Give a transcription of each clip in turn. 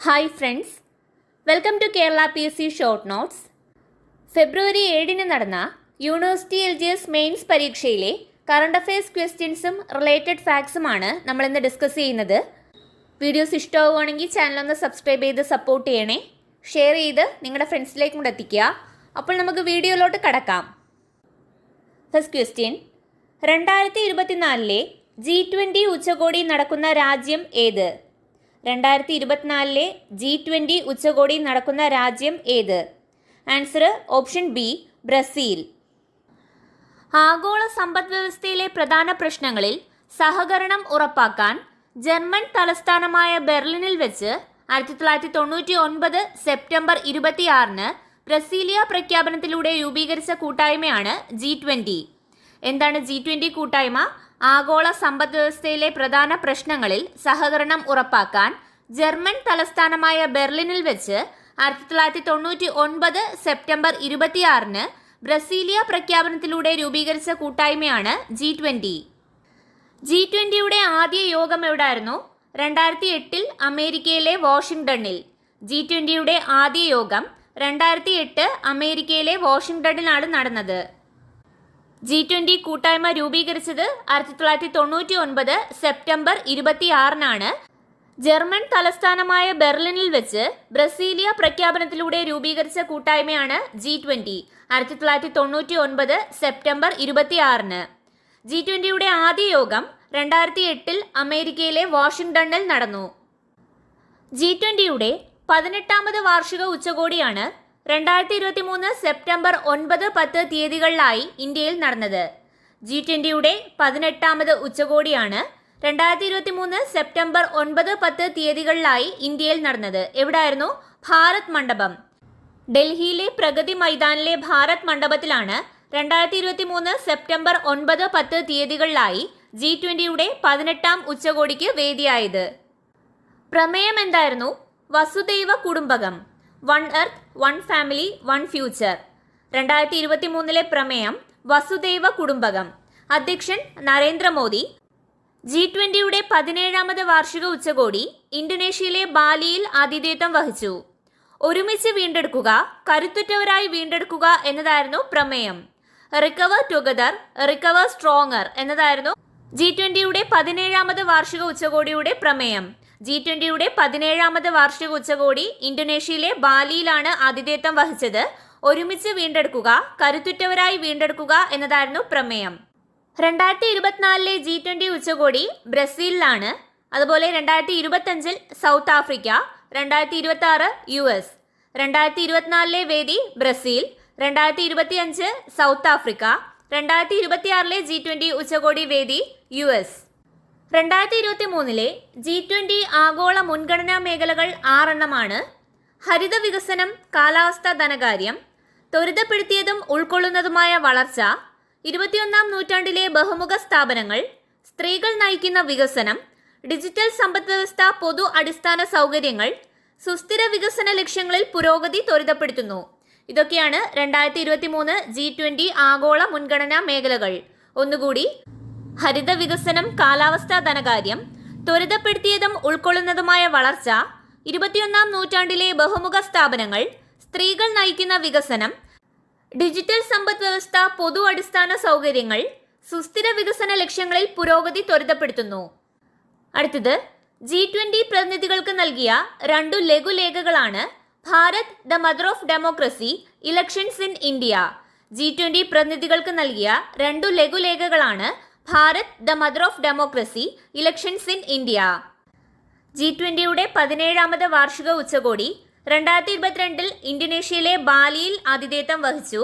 Hi friends welcome to Kerala P S C short notes February ഏഴിന് നടന്ന university L G S mains പരീക്ഷയിലെ current affairs ക്വസ്റ്റ്യൻസും related ഫാക്ട്സുമാണ് നമ്മൾ ഇന്ന് discuss ചെയ്യുന്നത്. വീഡിയോസ് ഇഷ്ടമാവുകയാണെങ്കിൽ ഒന്ന് സബ്സ്ക്രൈബ് ചെയ്ത് സപ്പോർട്ട് ചെയ്യണേ. ഷെയർ ചെയ്ത് നിങ്ങളുടെ ഫ്രണ്ട്സിലേക്കും കൂടെ എത്തിക്കുക. അപ്പോൾ നമുക്ക് വീഡിയോയിലോട്ട് കടക്കാം. ഫസ്റ്റ് ക്വസ്റ്റ്യൻ രണ്ടായിരത്തി ഇരുപത്തിനാലിലെ ജി ട്വന്റി ഉച്ചകോടി നടക്കുന്ന രാജ്യം ഏത്? രണ്ടായിരത്തി ഇരുപത്തിനാലിലെ ജി ട്വന്റി ഉച്ചകോടി നടക്കുന്ന രാജ്യം ഏത്? Answer option B Brazil. ആഗോള സമ്പദ് വ്യവസ്ഥയിലെ പ്രധാന പ്രശ്നങ്ങളിൽ സഹകരണം ഉറപ്പാക്കാൻ ജർമ്മൻ തലസ്ഥാനമായ ബെർലിനിൽ വെച്ച് ആയിരത്തി തൊള്ളായിരത്തി തൊണ്ണൂറ്റി ഒൻപത് സെപ്റ്റംബർ ഇരുപത്തിയാറിന് ബ്രസീലിയ പ്രഖ്യാപനത്തിലൂടെ രൂപീകരിച്ച കൂട്ടായ്മയാണ് ജി ട്വന്റി എന്താണ് ജി ട്വന്റി കൂട്ടായ്മ? ആഗോള സമ്പദ്വ്യവസ്ഥയിലെ പ്രധാന പ്രശ്നങ്ങളിൽ സഹകരണം ഉറപ്പാക്കാൻ ജർമ്മൻ തലസ്ഥാനമായ ബെർലിനിൽ വെച്ച് ആയിരത്തി തൊള്ളായിരത്തി തൊണ്ണൂറ്റി ഒൻപത് സെപ്റ്റംബർ ഇരുപത്തിയാറിന് ബ്രസീലിയ പ്രഖ്യാപനത്തിലൂടെ രൂപീകരിച്ച കൂട്ടായ്മയാണ് ജി ട്വന്റി ജി ട്വന്റിയുടെ ആദ്യ യോഗം എവിടായിരുന്നു? രണ്ടായിരത്തി എട്ടിൽ അമേരിക്കയിലെ വാഷിംഗ്ടണിൽ. ജി ട്വന്റിയുടെ ആദ്യ യോഗം രണ്ടായിരത്തി എട്ട് അമേരിക്കയിലെ വാഷിംഗ്ടണിലാണ് നടന്നത്. ജി ട്വന്റി കൂട്ടായ്മ രൂപീകരിച്ചത് ആയിരത്തി തൊള്ളായിരത്തി തൊണ്ണൂറ്റി ഒൻപത് സെപ്റ്റംബർ ഇരുപത്തിയാറിനാണ്. ജർമ്മൻ തലസ്ഥാനമായ ബെർലിനിൽ വെച്ച് ബ്രസീലിയ പ്രഖ്യാപനത്തിലൂടെ രൂപീകരിച്ച കൂട്ടായ്മയാണ് ജി ട്വന്റി ആയിരത്തി തൊള്ളായിരത്തി തൊണ്ണൂറ്റി ഒൻപത് സെപ്റ്റംബർ ഇരുപത്തിയാറിന്. ജി ട്വന്റിയുടെ ആദ്യ യോഗം രണ്ടായിരത്തി എട്ടിൽ അമേരിക്കയിലെ വാഷിംഗ്ടണിൽ നടന്നു. ജി ട്വന്റിയുടെ പതിനെട്ടാമത് വാർഷിക ഉച്ചകോടിയാണ് രണ്ടായിരത്തി ഇരുപത്തി മൂന്ന് സെപ്റ്റംബർ ഒൻപത് പത്ത് തീയതികളിലായി ഇന്ത്യയിൽ നടന്നത്. ജി ട്വന്റിയുടെ പതിനെട്ടാമത് ഉച്ചകോടിയാണ് രണ്ടായിരത്തി ഇരുപത്തി മൂന്ന് സെപ്റ്റംബർ ഒൻപത് പത്ത് തീയതികളിലായി ഇന്ത്യയിൽ നടന്നത്. എവിടായിരുന്നു ഭാരത് മണ്ഡപം. ഡൽഹിയിലെ പ്രഗതി മൈതാനിലെ ഭാരത് മണ്ഡപത്തിലാണ് രണ്ടായിരത്തി ഇരുപത്തി മൂന്ന് സെപ്റ്റംബർ ഒൻപത് പത്ത് തീയതികളിലായി ജി ട്വന്റിയുടെ പതിനെട്ടാം ഉച്ചകോടിക്ക് വേദിയായത്. പ്രമേയം എന്തായിരുന്നു? Vasudhaiva Kutumbakam. One earth one family one future. രണ്ടായിരത്തി ഇരുപത്തി മൂന്നിലെ പ്രമേയം വസുദൈവ കുടുംബകം. അധ്യക്ഷൻ നരേന്ദ്രമോദി. ജി ട്വന്റിയുടെ പതിനേഴാമത് വാർഷിക ഉച്ചകോടി ഇന്തോനേഷ്യയിലെ ബാലിയിൽ ആതിഥേയത്വം വഹിച്ചു. ഒരുമിച്ച് വീണ്ടെടുക്കുക കരുത്തുറ്റവരായി വീണ്ടെടുക്കുക എന്നതായിരുന്നു പ്രമേയം. റിക്കവർ ടുഗദർ റിക്കവർ സ്ട്രോങ്ങർ എന്നതായിരുന്നു ജി ട്വന്റിയുടെ പതിനേഴാമത് വാർഷിക ഉച്ചകോടിയുടെ പ്രമേയം. ജി ട്വന്റിയുടെ പതിനേഴാമത് വാർഷിക ഉച്ചകോടി ഇന്തോനേഷ്യയിലെ ബാലിയിലാണ് ആതിഥേയത്വം വഹിച്ചത്. ഒരുമിച്ച് വീണ്ടെടുക്കുക കരുത്തുറ്റവരായി വീണ്ടെടുക്കുക എന്നതായിരുന്നു പ്രമേയം. രണ്ടായിരത്തി ഇരുപത്തിനാലിലെ ജി ട്വന്റി ഉച്ചകോടി ബ്രസീലിലാണ്. അതുപോലെ രണ്ടായിരത്തി ഇരുപത്തഞ്ചിൽ സൗത്ത് ആഫ്രിക്ക രണ്ടായിരത്തി ഇരുപത്തി ആറ് യു എസ് രണ്ടായിരത്തി ഇരുപത്തിനാലിലെ വേദി ബ്രസീൽ രണ്ടായിരത്തി ഇരുപത്തിയഞ്ച് സൗത്ത് ആഫ്രിക്ക രണ്ടായിരത്തി ഇരുപത്തിയാറിലെ ജി ട്വന്റി ഉച്ചകോടി വേദി യു എസ്. രണ്ടായിരത്തി ഇരുപത്തി മൂന്നിലെ ജി ട്വന്റി ആഗോള മുൻഗണനാ മേഖലകൾ ആറെണ്ണമാണ്. ഹരിത വികസനം കാലാവസ്ഥാ ധനകാര്യം ത്വരിതപ്പെടുത്തിയതും ഉൾക്കൊള്ളുന്നതുമായ വളർച്ച ഇരുപത്തിയൊന്നാം നൂറ്റാണ്ടിലെ ബഹുമുഖ സ്ഥാപനങ്ങൾ സ്ത്രീകൾ നയിക്കുന്ന വികസനം ഡിജിറ്റൽ സമ്പദ്വ്യവസ്ഥ പൊതു അടിസ്ഥാന സൗകര്യങ്ങൾ സുസ്ഥിര വികസന ലക്ഷ്യങ്ങളിൽ പുരോഗതി ത്വരിതപ്പെടുത്തുന്നു. ഇതൊക്കെയാണ് രണ്ടായിരത്തി ഇരുപത്തി മൂന്ന് ജി ട്വന്റി ആഗോള മുൻഗണനാ മേഖലകൾ. ഒന്നുകൂടി ഹരിത വികസനം കാലാവസ്ഥാ ധനകാര്യം ത്വരിതപ്പെടുത്തിയതും ഉൾക്കൊള്ളുന്നതുമായ വളർച്ച ഇരുപത്തിയൊന്നാം നൂറ്റാണ്ടിലെ ബഹുമുഖ സ്ഥാപനങ്ങൾ സ്ത്രീകൾ നയിക്കുന്ന വികസനം ഡിജിറ്റൽ സമ്പദ് വ്യവസ്ഥ പൊതു അടിസ്ഥാന സൗകര്യങ്ങൾ സുസ്ഥിര വികസന ലക്ഷ്യങ്ങളിൽ പുരോഗതി ത്വരിതപ്പെടുത്തുന്നു. അടുത്തത് ജി ട്വന്റി പ്രതിനിധികൾക്ക് നൽകിയ രണ്ടു ലഘുലേഖകളാണ് Bharat the mother of democracy elections in India. G twenty പ്രതിനിധികൾക്ക് നൽകിയ രണ്ടു ലഘുലേഖകളാണ് Bharat the mother of democracy elections in India. G ട്വന്റിയുടെ പതിനേഴാമത് വാർഷിക ഉച്ചകോടി രണ്ടായിരത്തി ഇരുപത്തിരണ്ടിൽ ഇന്തോനേഷ്യയിലെ ബാലിയിൽ ആതിഥേയത്വം വഹിച്ചു.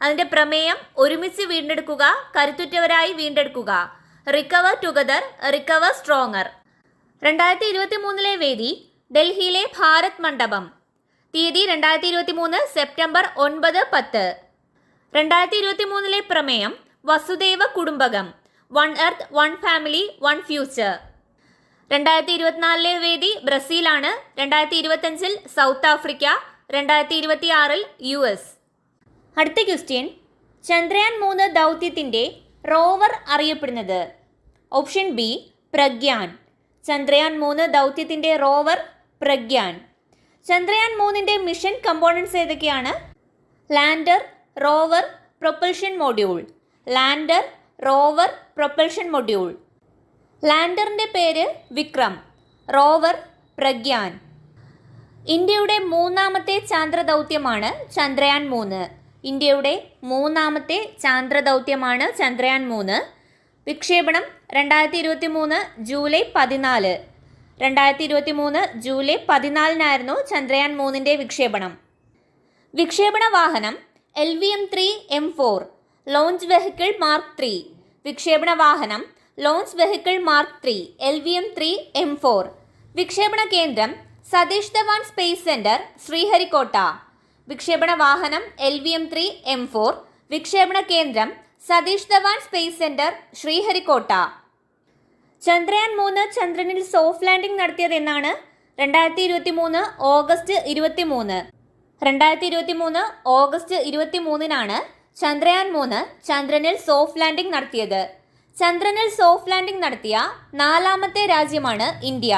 അതിന്റെ പ്രമേയം ഒരുമിച്ച് വീണ്ടെടുക്കുക കരുത്തുറ്റവരായി വീണ്ടെടുക്കുക. റിക്കവർ ടുഗദർ റിക്കവർ സ്ട്രോങ്ങർ രണ്ടായിരത്തി ഇരുപത്തി മൂന്നിലെ വേദി ഡൽഹിയിലെ ഭാരത് മണ്ഡപം. തീയതി രണ്ടായിരത്തി ഇരുപത്തി മൂന്ന് സെപ്റ്റംബർ ഒൻപത് പത്ത്. രണ്ടായിരത്തി ഇരുപത്തി മൂന്നിലെ പ്രമേയം Vasudeva Kutumbakam. One earth one family one future. രണ്ടായിരത്തി ഇരുപത്തിനാലിലെ വേദി ബ്രസീലാണ് രണ്ടായിരത്തി ഇരുപത്തഞ്ചിൽ സൗത്ത് ആഫ്രിക്ക രണ്ടായിരത്തി ഇരുപത്തി ആറിൽ യു എസ്. അടുത്ത ക്വസ്റ്റ്യൻ. ചന്ദ്രയാൻ മൂന്ന് ദൗത്യത്തിന്റെ റോവർ അറിയപ്പെടുന്നത്? Option B Pragyan. ചന്ദ്രയാൻ മൂന്ന് ദൗത്യത്തിന്റെ റോവർ പ്രഗ്യാൻ. ചന്ദ്രയാൻ മൂന്നിന്റെ മിഷൻ കമ്പോണൻസ് ഏതൊക്കെയാണ്? Lander rover propulsion module. Lander rover propulsion module ലാൻഡറിന്റെ പേര് വിക്രം. റോവർ പ്രഗ്യാൻ. ഇന്ത്യയുടെ മൂന്നാമത്തെ ചാന്ദ്രദൗത്യമാണ് ചന്ദ്രയാൻ മൂന്ന്. ഇന്ത്യയുടെ മൂന്നാമത്തെ ചാന്ദ്രദൗത്യമാണ് ചന്ദ്രയാൻ മൂന്ന്. വിക്ഷേപണം രണ്ടായിരത്തി ഇരുപത്തി മൂന്ന് ജൂലൈ പതിനാല്. രണ്ടായിരത്തി ഇരുപത്തി മൂന്ന് ജൂലൈ പതിനാലിനായിരുന്നു ചന്ദ്രയാൻ മൂന്നിന്റെ വിക്ഷേപണം. വിക്ഷേപണ വാഹനം L V M three M four launch vehicle mark three. വിക്ഷേപണ വാഹനം launch vehicle mark three L V M three M four. വിക്ഷേപണ കേന്ദ്രം സതീഷ് ധവാൻ സ്പേസ് സെന്റർ ശ്രീഹരിക്കോട്ട. വിക്ഷേപണ വാഹനം L V M three M four. വിക്ഷേപണ കേന്ദ്രം സതീഷ് ധവാൻ സ്പേസ് സെന്റർ ശ്രീഹരിക്കോട്ട. ചന്ദ്രയാൻ മൂന്ന് ചന്ദ്രനിൽ സോഫ്റ്റ് ലാൻഡിംഗ് നടത്തിയതെന്നാണ് രണ്ടായിരത്തി ഇരുപത്തി മൂന്ന് ഓഗസ്റ്റ് ഇരുപത്തി മൂന്ന് രണ്ടായിരത്തി ഇരുപത്തി മൂന്ന് ഓഗസ്റ്റ് ഇരുപത്തി മൂന്നിനാണ് ചന്ദ്രയാൻ മൂന്ന് ചന്ദ്രനിൽ സോഫ്റ്റ് ലാൻഡിംഗ് നടത്തിയത്. ചന്ദ്രനിൽ സോഫ്റ്റ് ലാൻഡിംഗ് നടത്തിയ നാലാമത്തെ രാജ്യമാണ് ഇന്ത്യ.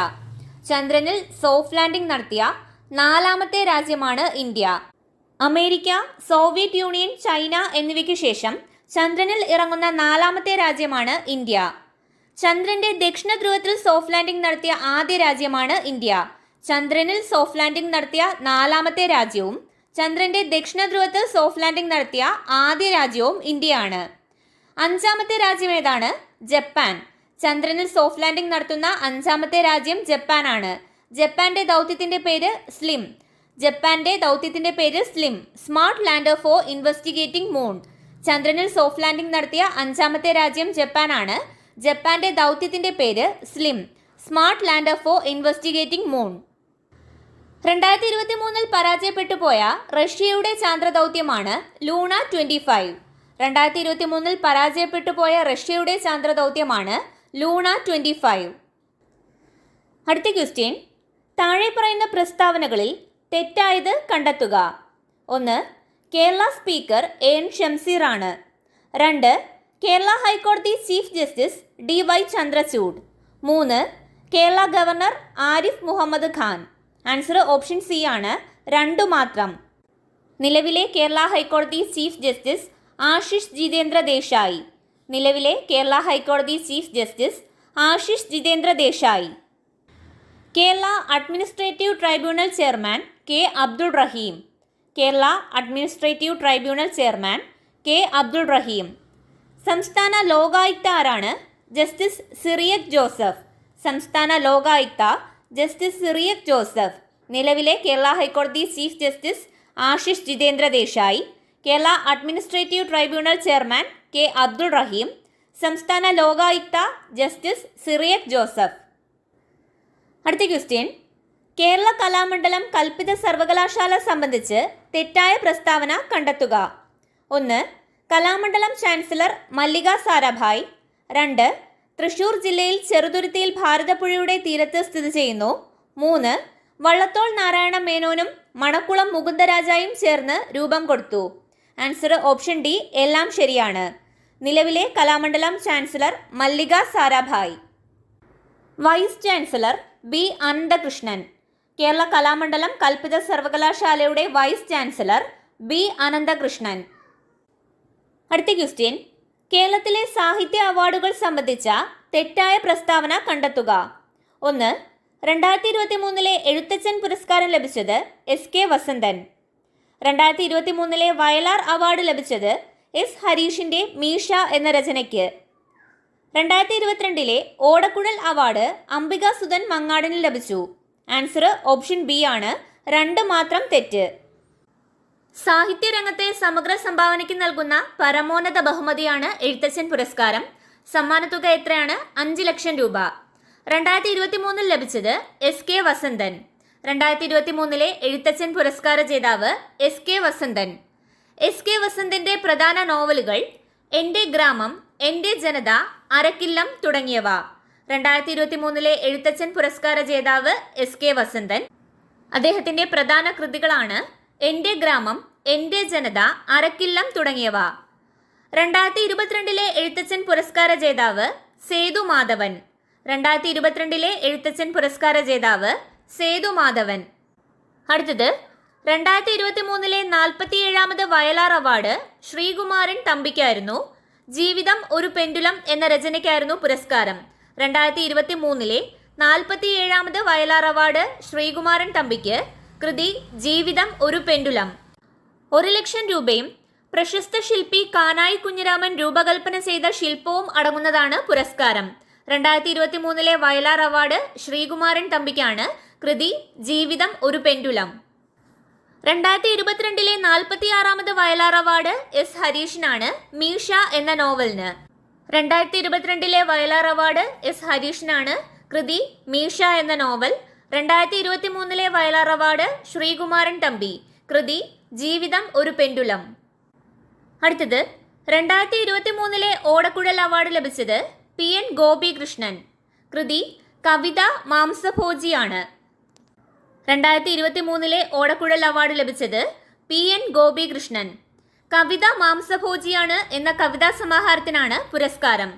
ചന്ദ്രനിൽ സോഫ്റ്റ് ലാൻഡിംഗ് നടത്തിയ നാലാമത്തെ രാജ്യമാണ് India. America Soviet Union China എന്നിവയ്ക്ക് ശേഷം ചന്ദ്രനിൽ ഇറങ്ങുന്ന നാലാമത്തെ രാജ്യമാണ് ഇന്ത്യ. ചന്ദ്രന്റെ ദക്ഷിണ ധ്രുവത്തിൽ സോഫ്റ്റ് ലാൻഡിംഗ് നടത്തിയ ആദ്യ രാജ്യമാണ് ഇന്ത്യ. ചന്ദ്രനിൽ സോഫ്റ്റ് ലാൻഡിംഗ് നടത്തിയ നാലാമത്തെ രാജ്യവും ചന്ദ്രന്റെ ദക്ഷിണ ധ്രുവത്തിൽ സോഫ്റ്റ് ലാൻഡിംഗ് നടത്തിയ ആദ്യ രാജ്യവും ഇന്ത്യയാണ്. അഞ്ചാമത്തെ രാജ്യം ഏതാണ്? ജപ്പാൻ. ചന്ദ്രനിൽ സോഫ്റ്റ് ലാൻഡിംഗ് നടത്തുന്ന അഞ്ചാമത്തെ രാജ്യം ജപ്പാനാണ്. ജപ്പാന്റെ ദൗത്യത്തിന്റെ പേര് സ്ലിം. ജപ്പാന്റെ ദൗത്യത്തിന്റെ പേര് SLIM. Smart lander for investigating moon. ചന്ദ്രനിൽ സോഫ്റ്റ് ലാൻഡിംഗ് നടത്തിയ അഞ്ചാമത്തെ രാജ്യം ജപ്പാനാണ്. ജപ്പാന്റെ ദൗത്യത്തിന്റെ പേര് SLIM. Smart lander for investigating moon. രണ്ടായിരത്തി ഇരുപത്തി മൂന്നിൽ പരാജയപ്പെട്ടു പോയ റഷ്യയുടെ ചാന്ദ്രദൗത്യമാണ് ലൂണ ട്വന്റി ഫൈവ്. രണ്ടായിരത്തി ഇരുപത്തി മൂന്നിൽ പരാജയപ്പെട്ടു പോയ റഷ്യയുടെ ചാന്ദ്രദൗത്യമാണ് ലൂണ ട്വന്റി ഫൈവ്. അടുത്ത ക്വസ്റ്റ്യൻ. താഴെ പറയുന്ന പ്രസ്താവനകളിൽ തെറ്റായത് കണ്ടെത്തുക. ഒന്ന് കേരള സ്പീക്കർ എ എൻ ഷംസീറാണ് രണ്ട് കേരള ഹൈക്കോടതി chief justice D Y Chandrachud. മൂന്ന് Kerala governor Arif Mohammad Khan. Answer option C ആണ്. രണ്ടു മാത്രം. നിലവിലെ കേരള ഹൈക്കോടതി ചീഫ് ജസ്റ്റിസ് ആശിഷ് ജിതേന്ദ്ര ദേശായി. നിലവിലെ കേരള ഹൈക്കോടതി chief justice Ashish Jitendra Desai. Kerala administrative tribunal chairman K Abdul Rahim. Kerala administrative tribunal chairman K Abdul Rahim. സംസ്ഥാന ലോകായുക്ത ആരാണ്? ജസ്റ്റിസ് സിറിയക് ജോസഫ്. സംസ്ഥാന ലോകായുക്ത ജസ്റ്റിസ് സിറിയക് ജോസഫ്. നിലവിലെ കേരള ഹൈക്കോടതി chief justice Ashish Jitendra Desai. Kerala administrative tribunal chairman K Abdul Rahim. സംസ്ഥാന Lokayukta justice Cyriac Joseph. അടുത്ത question. Kerala Kalamandalam കൽപ്പിത സർവകലാശാല സംബന്ധിച്ച് തെറ്റായ പ്രസ്താവന കണ്ടെത്തുക. ഒന്ന് കലാമണ്ഡലം ചാൻസലർ മല്ലിക സാരാഭായ്. രണ്ട് തൃശൂർ ജില്ലയിൽ ചെറുതുരുത്തിയിൽ ഭാരതപ്പുഴയുടെ തീരത്ത് സ്ഥിതി ചെയ്യുന്നു. മൂന്ന് വള്ളത്തോൾ നാരായണ മേനോനും മണക്കുളം മുകുന്ദരാജായും ചേർന്ന് രൂപം കൊടുത്തു. ആൻസർ ഓപ്ഷൻ ഡി എല്ലാം ശരിയാണ്. നിലവിലെ Kalamandalam chancellor Mallika Sarabhai. Vice chancellor B Ananthakrishnan. Kerala Kalamandalam കൽപ്പിത സർവകലാശാലയുടെ വൈസ് ചാൻസലർ ബി അനന്തകൃഷ്ണൻ. അടുത്ത ക്വസ്റ്റ്യൻ. കേരളത്തിലെ സാഹിത്യ അവാർഡുകൾ സംബന്ധിച്ച തെറ്റായ പ്രസ്താവന കണ്ടെത്തുക. ഒന്ന് രണ്ടായിരത്തി ഇരുപത്തി മൂന്നിലെ എഴുത്തച്ഛൻ പുരസ്കാരം ലഭിച്ചത് എസ് കെ വസന്തൻ. രണ്ടായിരത്തി ഇരുപത്തി മൂന്നിലെ വയലാർ അവാർഡ് ലഭിച്ചത് എസ് ഹരീഷിന്റെ മീഷ എന്ന രചനയ്ക്ക്. രണ്ടായിരത്തി ഇരുപത്തിരണ്ടിലെ ഓടക്കുഴൽ അവാർഡ് അംബിക സുധൻ മങ്ങാടിന് ലഭിച്ചു. ആൻസർ ഓപ്ഷൻ ബി ആണ്. രണ്ട് മാത്രം തെറ്റ്. സാഹിത്യരംഗത്തെ സമഗ്ര സംഭാവനയ്ക്ക് നൽകുന്ന പരമോന്നത ബഹുമതിയാണ് എഴുത്തച്ഛൻ പുരസ്കാരം. സമ്മാനത്തുക എത്രയാണ്? അഞ്ച് ലക്ഷം രൂപ. രണ്ടായിരത്തി ഇരുപത്തി മൂന്നിൽ ലഭിച്ചത് എസ് കെ വസന്തൻ. രണ്ടായിരത്തി ഇരുപത്തി മൂന്നിലെ എഴുത്തച്ഛൻ പുരസ്കാര ജേതാവ് S K Vasanthan. S K വസന്തന്റെ പ്രധാന നോവലുകൾ എന്റെ ഗ്രാമം എന്റെ ജനത അരക്കില്ലം തുടങ്ങിയവ. രണ്ടായിരത്തി ഇരുപത്തി മൂന്നിലെ എഴുത്തച്ഛൻ പുരസ്കാര ജേതാവ് എസ് കെ വസന്തൻ. അദ്ദേഹത്തിന്റെ പ്രധാന കൃതികളാണ് എന്റെ ഗ്രാമം എന്റെ ജനത അരക്കില്ലം തുടങ്ങിയവ. രണ്ടായിരത്തി ഇരുപത്തിരണ്ടിലെ എഴുത്തച്ഛൻ പുരസ്കാര ജേതാവ് സേതു മാധവൻ. രണ്ടായിരത്തി ഇരുപത്തിരണ്ടിലെ എഴുത്തച്ഛൻ പുരസ്കാര ജേതാവ് സേതു മാധവൻ. അടുത്തത് രണ്ടായിരത്തി ഇരുപത്തി മൂന്നിലെ നാൽപ്പത്തി ഏഴാമത് വയലാർ അവാർഡ് ശ്രീകുമാരൻ തമ്പിക്കായിരുന്നു. ജീവിതം ഒരു പെൻഡുലം എന്ന രചനയ്ക്കായിരുന്നു പുരസ്കാരം. രണ്ടായിരത്തി ഇരുപത്തി മൂന്നിലെ നാൽപ്പത്തി ഏഴാമത് വയലാർ അവാർഡ് ശ്രീകുമാരൻ തമ്പിക്ക് കൃതി ജീവിതം ഒരു പെൻഡുലം. ഒരു ലക്ഷം രൂപയും പ്രശസ്ത ശില്പി കാനായി കുഞ്ഞിരാമൻ രൂപകൽപ്പന ചെയ്ത ശില്പവും അടങ്ങുന്നതാണ് പുരസ്കാരം. രണ്ടായിരത്തി ഇരുപത്തി മൂന്നിലെ വയലാർ അവാർഡ് ശ്രീകുമാരൻ തമ്പിക്കാണ് കൃതി ജീവിതം ഒരു പെൻഡുലം. രണ്ടായിരത്തി ഇരുപത്തിരണ്ടിലെ നാൽപ്പത്തിയാറാമത് വയലാർ അവാർഡ് എസ് ഹരീഷിനാണ് മീഷ എന്ന നോവലിന്. രണ്ടായിരത്തി ഇരുപത്തിരണ്ടിലെ വയലാർ അവാർഡ് എസ് ഹരീഷിനാണ് കൃതി മീഷ എന്ന നോവൽ. രണ്ടായിരത്തി ഇരുപത്തി മൂന്നിലെ വയലാർ അവാർഡ് ശ്രീകുമാരൻ തമ്പി. കൃതി ജീവിതം ഒരു പെൻഡുലം. അടുത്തത് രണ്ടായിരത്തി ഇരുപത്തി മൂന്നിലെ ഓടക്കുഴൽ അവാർഡ് ലഭിച്ചത് പി എൻ ഗോപികൃഷ്ണൻ. കൃതി കവിത മാംസഭോജിയാണ്. രണ്ടായിരത്തി ഇരുപത്തി മൂന്നിലെ ഓടക്കുഴൽ അവാർഡ് ലഭിച്ചത് പി എൻ ഗോപികൃഷ്ണൻ. കവിത മാംസഭോജിയാണ് എന്ന കവിതാ സമാഹാരത്തിനാണ് പുരസ്കാരം.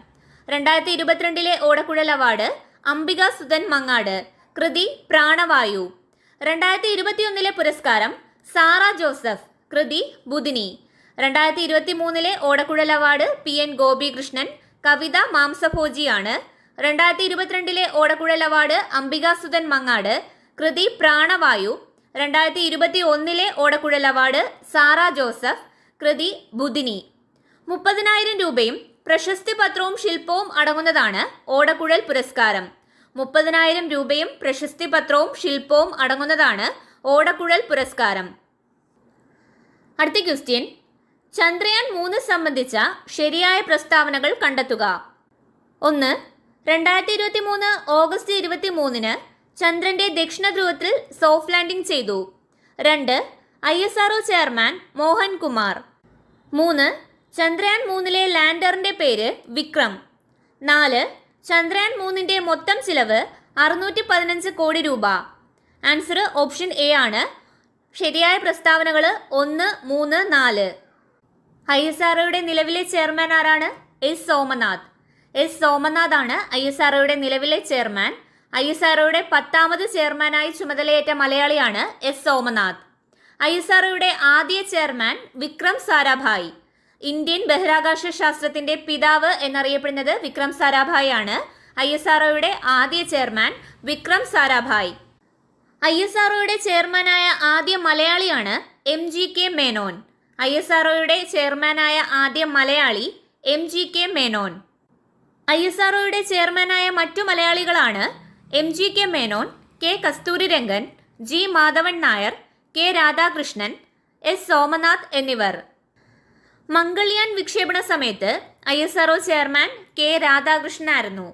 രണ്ടായിരത്തി ഇരുപത്തിരണ്ടിലെ ഓടക്കുഴൽ അവാർഡ് അംബിക സുധൻ മങ്ങാട്. കൃതി പ്രാണവായു. രണ്ടായിരത്തി ഇരുപത്തിയൊന്നിലെ പുരസ്കാരം സാറ ജോസഫ് കൃതി ബുധിനി. രണ്ടായിരത്തി ഇരുപത്തി മൂന്നിലെ Odakkuzhal award P N Gopikrishnan കവിത മാംസഭോജിയാണ്. രണ്ടായിരത്തി ഇരുപത്തിരണ്ടിലെ ഓടക്കുഴൽ അവാർഡ് അംബിക സുധൻ മങ്ങാട് കൃതി പ്രാണവായു. രണ്ടായിരത്തി ഇരുപത്തി ഒന്നിലെ ഓടക്കുഴൽ അവാർഡ് സാറ ജോസഫ് കൃതി ബുധിനി. മുപ്പതിനായിരം രൂപയും പ്രശസ്തി പത്രവും ശില്പവും അടങ്ങുന്നതാണ് ഓടക്കുഴൽ പുരസ്കാരം. മുപ്പതിനായിരം രൂപയും പ്രശസ്തി പത്രവും ശില്പവും അടങ്ങുന്നതാണ് ഓടക്കുഴൽ പുരസ്കാരം. അടുത്ത ക്വസ്റ്റ്യൻ. ചന്ദ്രയാൻ മൂന്ന് സംബന്ധിച്ച ശരിയായ പ്രസ്താവനകൾ കണ്ടെത്തുക. ഒന്ന് രണ്ടായിരത്തി ഇരുപത്തി മൂന്ന് ഓഗസ്റ്റ് ഇരുപത്തി മൂന്നിന് ചന്ദ്രന്റെ ദക്ഷിണ ധ്രുവത്തിൽ സോഫ്റ്റ് ലാൻഡിംഗ് ചെയ്തു. രണ്ട് I S RO chairman Mohan Kumar. മൂന്ന് ചന്ദ്രയാൻ മൂന്നിലെ ലാൻഡറിന്റെ പേര് വിക്രം. നാല് ചന്ദ്രയാൻ മൂന്നിന്റെ മൊത്തം ചിലവ് അറുന്നൂറ്റി പതിനഞ്ച് കോടി രൂപ. ആൻസർ ഓപ്ഷൻ എ ആണ്. ശരിയായ പ്രസ്താവനകൾ ഒന്ന് മൂന്ന് നാല്. ഐ എസ് ആർഒയുടെ നിലവിലെ ചെയർമാൻ ആരാണ്? എസ് സോമനാഥ്. എസ് സോമനാഥ് ആണ് ഐ എസ് ആർഒയുടെ നിലവിലെ ചെയർമാൻ. ഐ എസ് ആർഒയുടെ പത്താമത് ചെയർമാനായി ചുമതലയേറ്റ മലയാളിയാണ് എസ് സോമനാഥ്. ഐ എസ് ആർഒയുടെ ആദ്യ ചെയർമാൻ വിക്രം സാരാഭായ്. ഇന്ത്യൻ ബഹിരാകാശ ശാസ്ത്രത്തിന്റെ പിതാവ് എന്നറിയപ്പെടുന്നത് വിക്രം സാരാഭായ് ആണ് ഐ എസ് ആർഒയുടെ ആദ്യ chairman Vikram Sarabhai. I S ആർഒയുടെ ചെയർമാനായ ആദ്യ മലയാളിയാണ് M G K Menon. I S ആർഒയുടെ ചെയർമാനായ ആദ്യ Malayali M G K Menon. I S ആർഒയുടെ ചെയർമാനായ മറ്റു മലയാളികളാണ് M G K Menon K Kasturirangan G Madhavan Nair K Radhakrishnan S Somanath എന്നിവർ. മംഗൾയാൻ വിക്ഷേപണ സമയത്ത് I S RO chairman K Radhakrishnan ആയിരുന്നു.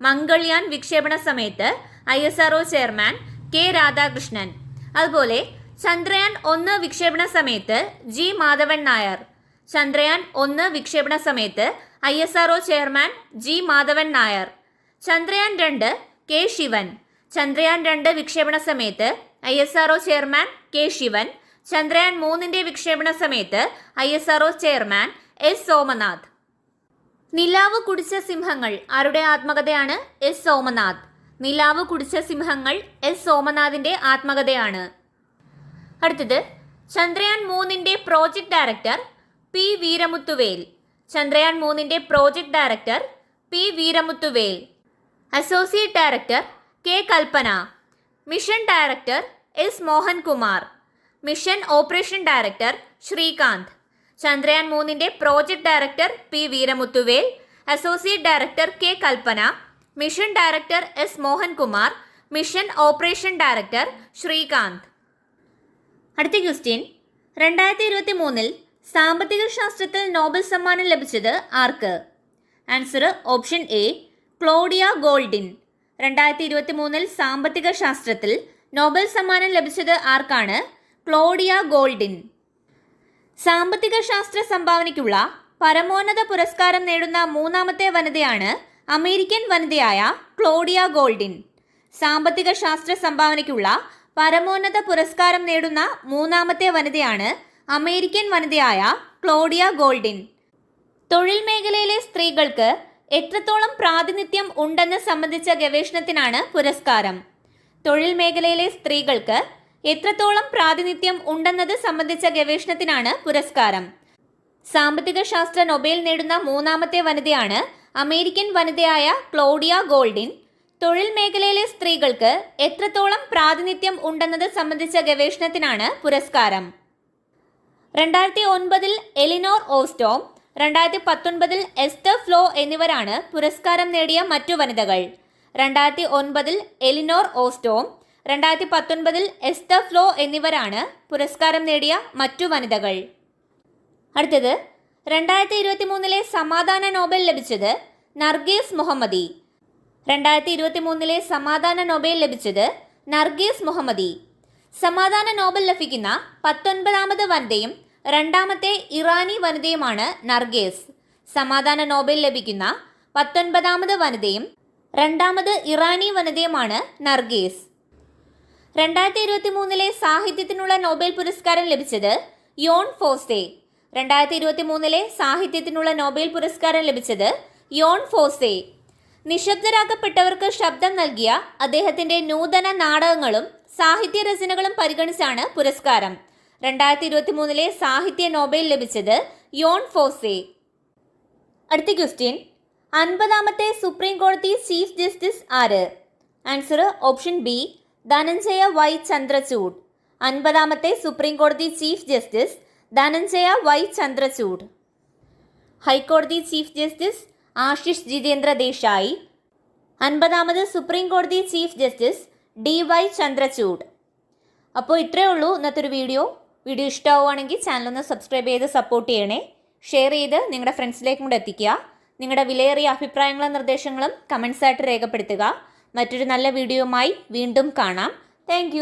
മംഗൾയാൻ വിക്ഷേപണ സമയത്ത് I S RO chairman K Radhakrishnan. അതുപോലെ ചന്ദ്രയാൻ ഒന്ന് വിക്ഷേപണ സമയത്ത് ജി മാധവൻ നായർ. ചന്ദ്രയാൻ ഒന്ന് വിക്ഷേപണ സമയത്ത് I S RO chairman G Madhavan Nair. Chandrayaan രണ്ട് കെ ശിവൻ. ചന്ദ്രയാൻ രണ്ട് വിക്ഷേപണ സമയത്ത് I S RO chairman K Sivan. Chandrayaan മൂന്നിന്റെ വിക്ഷേപണ സമയത്ത് I S RO chairman S Somanath. Nilavu Kudicha Simhangal ആരുടെ ആത്മകഥയാണ് എസ് സോമനാഥ്? നിലാവ് കുടിച്ച സിംഹങ്ങൾ എസ് സോമനാഥിന്റെ ആത്മകഥയാണ്. അടുത്തത് ചന്ദ്രയാൻ മൂന്നിന്റെ project director P Veeramuthuvel. Chandrayaan മൂന്നിന്റെ project director P Veeramuthuvel. Associate director K Kalpana. Mission director S Mohankumar. Mission operation director Srikanth. Chandrayaan മൂന്നിന്റെ project director P Veeramuthuvel associate director K Kalpana mission director S Mohankumar mission operation director Srikanth. അടുത്ത question. രണ്ടായിരത്തി ഇരുപത്തി മൂന്നിൽ സാമ്പത്തിക ശാസ്ത്രത്തിൽ Nobel സമ്മാനം ലഭിച്ചത് ആർക്ക്? Answer option A Claudia Goldin. രണ്ടായിരത്തി ഇരുപത്തി മൂന്നിൽ സാമ്പത്തിക ശാസ്ത്രത്തിൽ നോബൽ സമ്മാനം ലഭിച്ചത് ആർക്കാണ്? Claudia Goldin. സാമ്പത്തിക ശാസ്ത്ര സംഭാവനയ്ക്കുള്ള പരമോന്നത പുരസ്കാരം നേടുന്ന മൂന്നാമത്തെ വനിതയാണ് അമേരിക്കൻ വനിതയായ ക്ലോഡിയ ഗോൾഡിൻ. സാമ്പത്തിക ശാസ്ത്ര സംഭാവനയ്ക്കുള്ള പരമോന്നത പുരസ്കാരം നേടുന്ന മൂന്നാമത്തെ വനിതയാണ് അമേരിക്കൻ വനിതയായ ക്ലോഡിയ ഗോൾഡിൻ. തൊഴിൽ മേഖലയിലെ സ്ത്രീകൾക്ക് എത്രത്തോളം പ്രാതിനിധ്യം ഉണ്ടെന്ന് സംബന്ധിച്ച ഗവേഷണത്തിനാണ് പുരസ്കാരം. തൊഴിൽ മേഖലയിലെ സ്ത്രീകൾക്ക് എത്രത്തോളം പ്രാതിനിധ്യം ഉണ്ടെന്നത് സംബന്ധിച്ച ഗവേഷണത്തിനാണ് പുരസ്കാരം. സാമ്പത്തിക ശാസ്ത്ര നൊബേൽ നേടുന്ന മൂന്നാമത്തെ വനിതയാണ് അമേരിക്കൻ വനിതയായ ക്ലോഡിയ ഗോൾഡിൻ. തൊഴിൽ മേഖലയിലെ സ്ത്രീകൾക്ക് എത്രത്തോളം പ്രാതിനിധ്യം ഉണ്ടെന്നത് സംബന്ധിച്ച ഗവേഷണത്തിനാണ് പുരസ്കാരം. രണ്ടായിരത്തി ഒൻപതിൽ എലിനോർ ഓസ്റ്റോം രണ്ടായിരത്തി പത്തൊൻപതിൽ എസ്റ്റർ ഫ്ലോ എന്നിവരാണ് പുരസ്കാരം നേടിയ മറ്റു വനിതകൾ. രണ്ടായിരത്തി ഒൻപതിൽ എലിനോർ ഓസ്റ്റോം രണ്ടായിരത്തി പത്തൊൻപതിൽ എസ്തർ ഫ്ലോ എന്നിവരാണ് പുരസ്കാരം നേടിയ മറ്റു വനിതകൾ. അടുത്തത് രണ്ടായിരത്തി ഇരുപത്തി മൂന്നിലെ സമാധാന നോബൽ ലഭിച്ചത് നർഗീസ് മുഹമ്മദി. രണ്ടായിരത്തി ഇരുപത്തി മൂന്നിലെ സമാധാന നോബൽ ലഭിച്ചത് നർഗീസ് മുഹമ്മദി. സമാധാന നോബൽ ലഭിക്കുന്ന പത്തൊൻപതാമത് വനിതയും രണ്ടാമത്തെ ഇറാനി വനിതയുമാണ് നർഗീസ്. സമാധാന നോബൽ ലഭിക്കുന്ന പത്തൊൻപതാമത് വനിതയും രണ്ടാമത് ഇറാനി വനിതയുമാണ് നർഗേസ്. രണ്ടായിരത്തി ഇരുപത്തി മൂന്നിലെ സാഹിത്യത്തിനുള്ള നോബൽ പുരസ്കാരം ലഭിച്ചത് യോൺ ഫോസെ രണ്ടായിരത്തി ഇരുപത്തി മൂന്നിലെ സാഹിത്യത്തിനുള്ള നോബൽ പുരസ്കാരം ലഭിച്ചത് യോൺ ഫോസെ നിശബ്ദരാക്കപ്പെട്ടവർക്ക് ശബ്ദം നൽകിയ അദ്ദേഹത്തിന്റെ നൂതന നാടകങ്ങളും സാഹിത്യ രചനകളും പരിഗണിച്ചാണ് പുരസ്കാരം. രണ്ടായിരത്തി ഇരുപത്തി മൂന്നിലെ സാഹിത്യ നോബൽ ലഭിച്ചത് യോൺ ഫോസെ അടുത്ത ക്വസ്റ്റ്യൻ. അൻപതാമത്തെ സുപ്രീം കോടതി ചീഫ് ജസ്റ്റിസ് ആര്? Answer option B Dhananjaya Y Chandrachud. അൻപതാമത്തെ supreme കോടതി chief justice Dhananjaya Y Chandrachud. ഹൈക്കോടതി ചീഫ് ജസ്റ്റിസ് ആശിഷ് ജിതേന്ദ്ര ദേശായി. അൻപതാമത് സുപ്രീം കോടതി chief justice D Y Chandrachud. അപ്പോൾ ഇത്രയേ ഉള്ളൂ ഇന്നത്തെ ഒരു വീഡിയോ. വീഡിയോ ഇഷ്ടമാവുകയാണെങ്കിൽ ചാനലൊന്ന് സബ്സ്ക്രൈബ് ചെയ്ത് സപ്പോർട്ട് ചെയ്യണേ. ഷെയർ ചെയ്ത് നിങ്ങളുടെ ഫ്രണ്ട്സിലേക്കും കൂടെ എത്തിക്കുക. നിങ്ങളുടെ വിലയേറിയ അഭിപ്രായങ്ങളും നിർദ്ദേശങ്ങളും കമൻസായിട്ട് രേഖപ്പെടുത്തുക. മറ്റൊരു നല്ല വീഡിയോയുമായി വീണ്ടും കാണാം. താങ്ക്